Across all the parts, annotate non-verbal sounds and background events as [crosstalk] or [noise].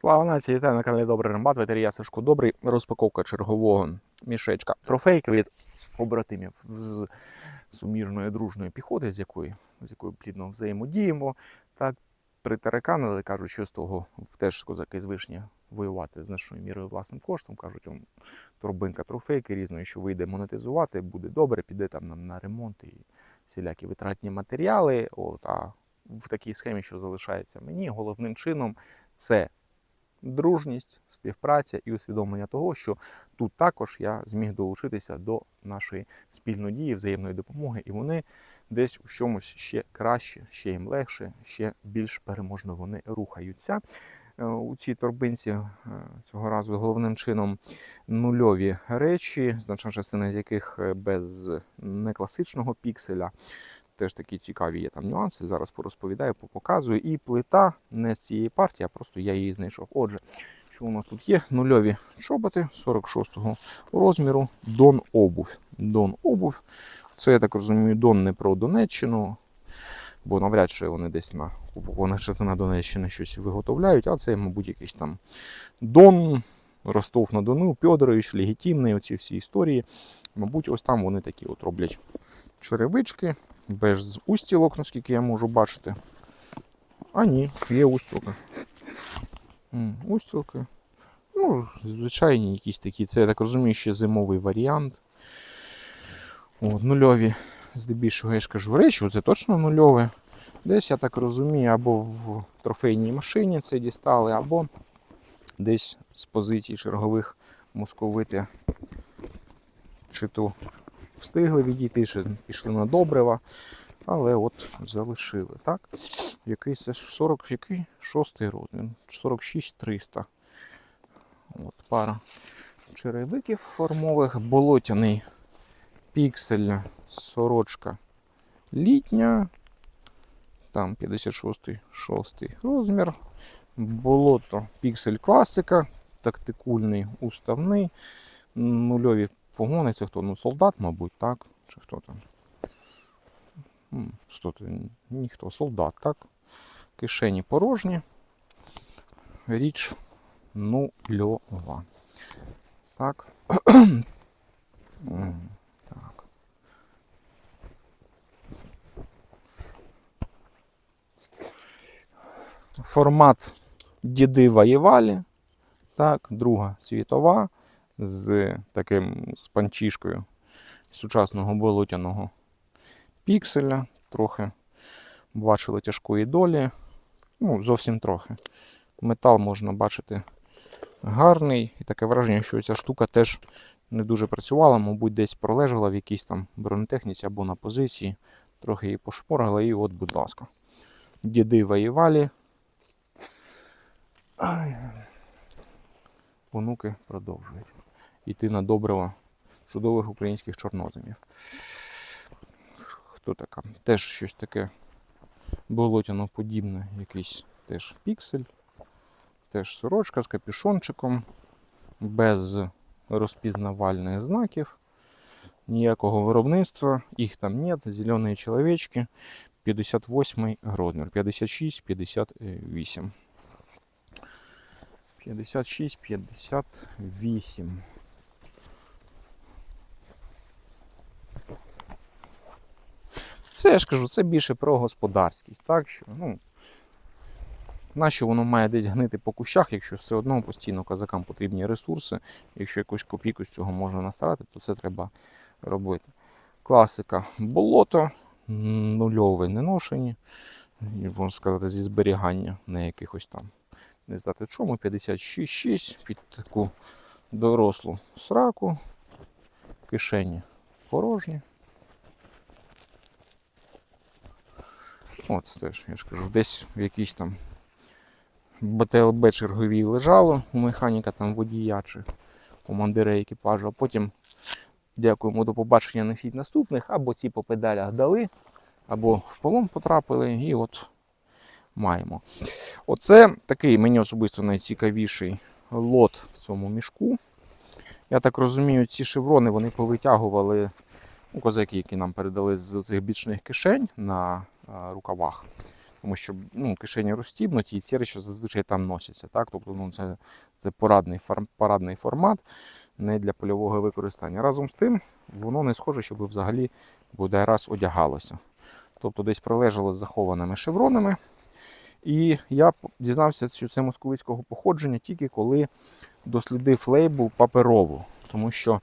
Слава нації, вітаю на каналі Добрий Рембат, ветерія Сашко Добрий. Розпаковка чергового мішечка трофейка від побратимів з суміжної дружної піхоти, з якою, з якою плідно взаємодіємо. Так, притараканили, кажуть, що з того теж козаки звичні воювати значною мірою власним коштом. Кажуть, он, торбинка трофейки різної, що вийде монетизувати, буде добре, піде там на, на ремонт і всілякі витратні матеріали. От, а в такій схемі, що залишається мені, головним чином це дружність, співпраця і усвідомлення того, що тут також я зміг долучитися до нашої спільної дії, взаємної допомоги, і вони десь у чомусь ще краще, ще їм легше, ще більш переможно вони рухаються. Е, У цій торбинці е, цього разу головним чином нульові речі, значна частина з яких е, без некласичного пікселя. Теж такі цікаві є там нюанси. Зараз порозповідаю, показую. І плита не з цієї партії, а просто я її знайшов. Отже, що у нас тут є? Нульові чоботи 46-го розміру. Дон обув. Дон обув. Це, я так розумію, Дон не про Донеччину, бо навряд чи вони десь на окупованих частинах Донеччини щось виготовляють, а це, мабуть, якийсь там Дон, Ростов на Дону, Пьодорович, легітимний, оці всі історії. Мабуть, ось там вони такі от роблять черевички, без устілок, наскільки я можу бачити. А ні, є устілки. Устілки. Ну, звичайні якісь такі. Це, я так розумію, ще зимовий варіант. От, нульові, здебільшого, я ж кажу, речі, це точно нульове. Десь, я так розумію, або в трофейній машині це дістали, або десь з позицій чергових московити чи то встигли відійти, чи пішли на добрива, але от залишили. Так? Який це ж 40, який? Шостий розмір. 46 300. От пара черевиків формових, болотяний піксель, сорочка літня. Там 56 6 розмір. Болото піксель класика, тактикульний, уставний, нульові погони. Це хто? Ну, солдат, мабуть, так? Чи хто там? Хто то? Ніхто, солдат, так? Кишені порожні. Річ нульова. Так. Так. Формат діди воєвалі. Так, Друга світова з таким з панчішкою сучасного болотяного пікселя. Трохи бачили тяжкої долі. Ну, зовсім трохи. Метал можна бачити гарний. І таке враження, що ця штука теж не дуже працювала, мабуть, десь пролежала в якійсь там бронетехніці або на позиції. Трохи її пошпоргала, і от, будь ласка. Діди воювали. Ай. Онуки продовжують йти на добрива чудових українських чорноземів. Хто така? Теж щось таке болотяно подібне, якийсь теж піксель, теж сорочка з капюшончиком, без розпізнавальних знаків, ніякого виробництва, їх там нет, зелені чоловічки, 58 розмір, 56, 58. 56, 58. Це я ж кажу, це більше про господарськість, так що, ну, нащо воно має десь гнити по кущах, якщо все одно постійно козакам потрібні ресурси, якщо якусь копійку з цього можна настарати, то це треба робити. Класика болото, нульове неношені, можна сказати, зі зберігання на якихось там не знати чому, 56,6 під таку дорослу сраку, кишені порожні. От теж, я ж кажу, десь в якійсь там БТЛБ черговій лежало у механіка там водія чи командира екіпажу, а потім дякуємо до побачення несіть наступних, або ці по педалях дали, або в полон потрапили, і от маємо. Оце такий мені особисто найцікавіший лот в цьому мішку. Я так розумію, ці шеврони вони повитягували ну, козаки, які нам передали з цих бічних кишень на рукавах. тому що ну, кишені розстібнуті, і ці речі зазвичай там носяться. Так? Тобто ну, це, це порадний, фар- парадний формат, не для польового використання. Разом з тим, воно не схоже, щоб взагалі буде раз одягалося. Тобто десь пролежало з захованими шевронами. І я дізнався, що це московицького походження тільки коли дослідив лейбу паперову. Тому що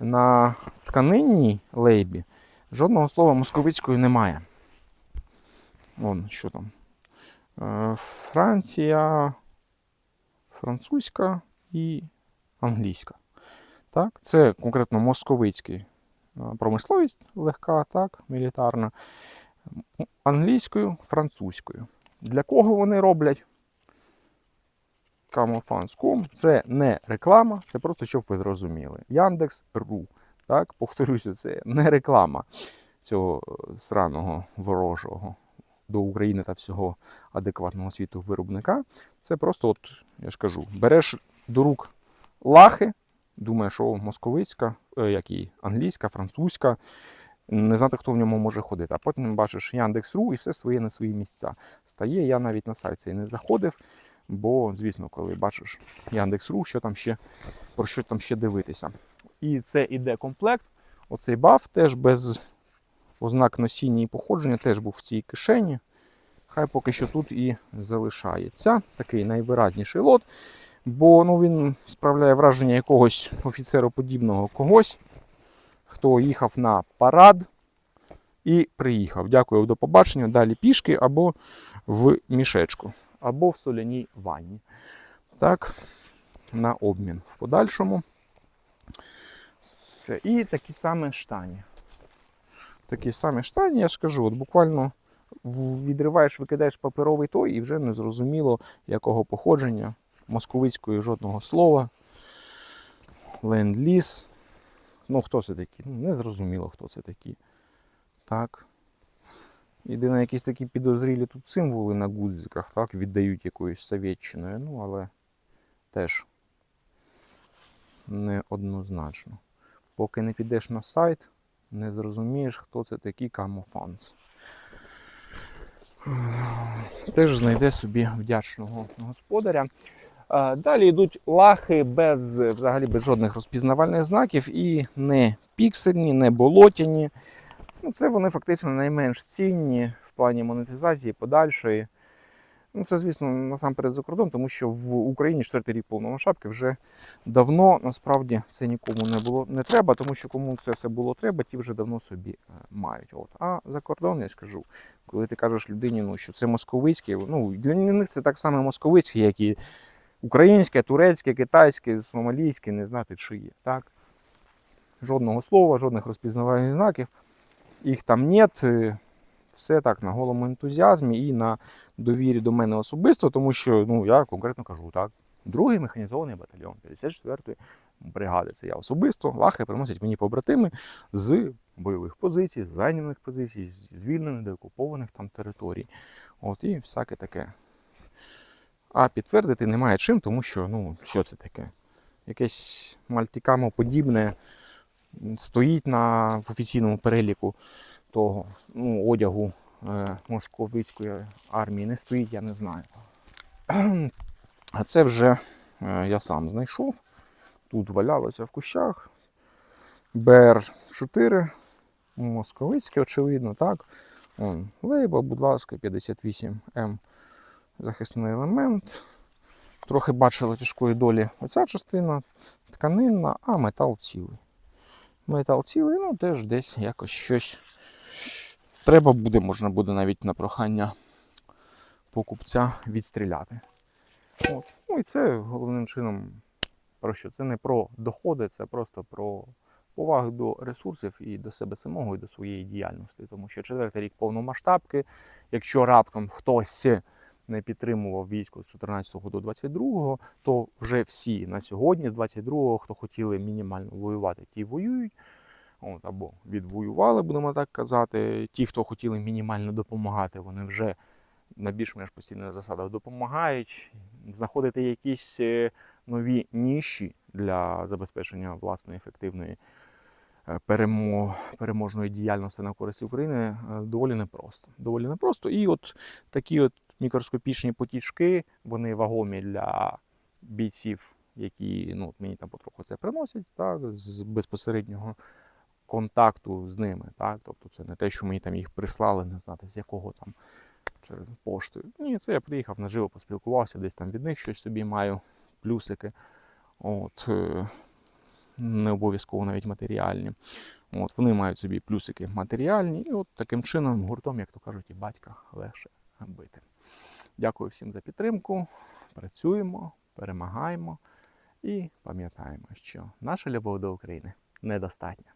на тканинній лейбі жодного слова московицької немає. Вон, що там. Е, Франція, французька і англійська. Так? Це конкретно московицький е, промисловість легка, так, мілітарна. Англійською, французькою. Для кого вони роблять? Camouflage.com це не реклама, це просто щоб ви зрозуміли. Яндекс.ру. Так, повторюся, це не реклама цього е, сраного ворожого до України та всього адекватного світу виробника. Це просто, от, я ж кажу, береш до рук лахи, думаєш, о, московицька, е, як і англійська, французька, не знати, хто в ньому може ходити. А потім бачиш Яндекс.ру і все своє на свої місця. Стає, я навіть на сайт цей не заходив, бо, звісно, коли бачиш Яндекс.ру, що там ще, про що там ще дивитися. І це іде комплект. Оцей баф теж без ознак носіння і походження, теж був в цій кишені. Хай поки що тут і залишається. Такий найвиразніший лот. Бо ну, він справляє враження якогось офіцероподібного когось, хто їхав на парад і приїхав. Дякую, до побачення. Далі пішки або в мішечку, або в соляній ванні. Так, на обмін в подальшому. Все. І такі самі штані. Такі самі штані, я ж кажу, от буквально відриваєш, викидаєш паперовий той і вже не зрозуміло, якого походження. Московицької жодного слова. Ленд-ліз. Ну, хто це такі? Ну, не зрозуміло, хто це такі. Так. Єдине, якісь такі підозрілі тут символи на гудзиках, так, віддають якоюсь совєтчиною, ну, але теж неоднозначно. Поки не підеш на сайт, не зрозумієш, хто це такий камофанс. Теж знайде собі вдячного господаря. Далі йдуть лахи без, взагалі без жодних розпізнавальних знаків і не піксельні, не болотяні. Ну, Це вони фактично найменш цінні в плані монетизації подальшої. Ну, це, звісно, насамперед за кордон, тому що в Україні четвертий рік повномасштабки вже давно насправді це нікому не було не треба, тому що кому це все було треба, ті вже давно собі е, мають. От. А за кордон я ж кажу, коли ти кажеш людині, ну, що це московицьке, ну для них це так само московицьке, як і українське, турецьке, китайське, сомалійське, не знати чиє. Так? Жодного слова, жодних розпізнавальних знаків, їх там нет. Все так на голому ентузіазмі і на довірі до мене особисто, тому що ну, я конкретно кажу так. Другий механізований батальйон 54-ї бригади. Це я особисто. Лахи приносять мені побратими з бойових позицій, з зайнятих позицій, з звільнених, деокупованих там територій. От і всяке таке. А підтвердити немає чим, тому що, ну, що це таке? Якесь мальтікамо подібне стоїть на в офіційному переліку того ну, одягу е, московицької армії. Не стоїть, я не знаю. [clears throat] А це вже е, я сам знайшов. Тут валялося в кущах. БР-4, московицьке, очевидно, так. Вон, лейба, будь ласка, 58М захисний елемент. Трохи бачила тяжкої долі оця частина, тканинна, а метал цілий. Метал цілий, ну теж десь якось щось. Треба буде, можна буде навіть на прохання покупця відстріляти. От. Ну і це головним чином про що? Це не про доходи, це просто про повагу до ресурсів і до себе самого, і до своєї діяльності. Тому що четвертий рік повномасштабки, якщо раптом хтось не підтримував військо з 14 до 22, то вже всі на сьогодні, з 22-го, хто хотіли мінімально воювати, ті воюють. От, або відвоювали, будемо так казати. Ті, хто хотіли мінімально допомагати, вони вже на більш-менш постійних засадах допомагають. Знаходити якісь е, нові ніші для забезпечення власної ефективної е, переможної діяльності на користь України е, доволі непросто. Доволі непросто. І от такі от мікроскопічні потічки, вони вагомі для бійців, які ну, мені там потроху це приносять, так, з безпосереднього контакту з ними. Так? Тобто це не те, що мені там їх прислали, не знати, з якого там через пошту. Ні, це я приїхав наживо, поспілкувався, десь там від них щось собі маю, плюсики. От, е, не обов'язково навіть матеріальні. От, вони мають собі плюсики матеріальні, і от таким чином гуртом, як то кажуть, і батька легше бити. Дякую всім за підтримку. Працюємо, перемагаємо і пам'ятаємо, що наша любов до України недостатня.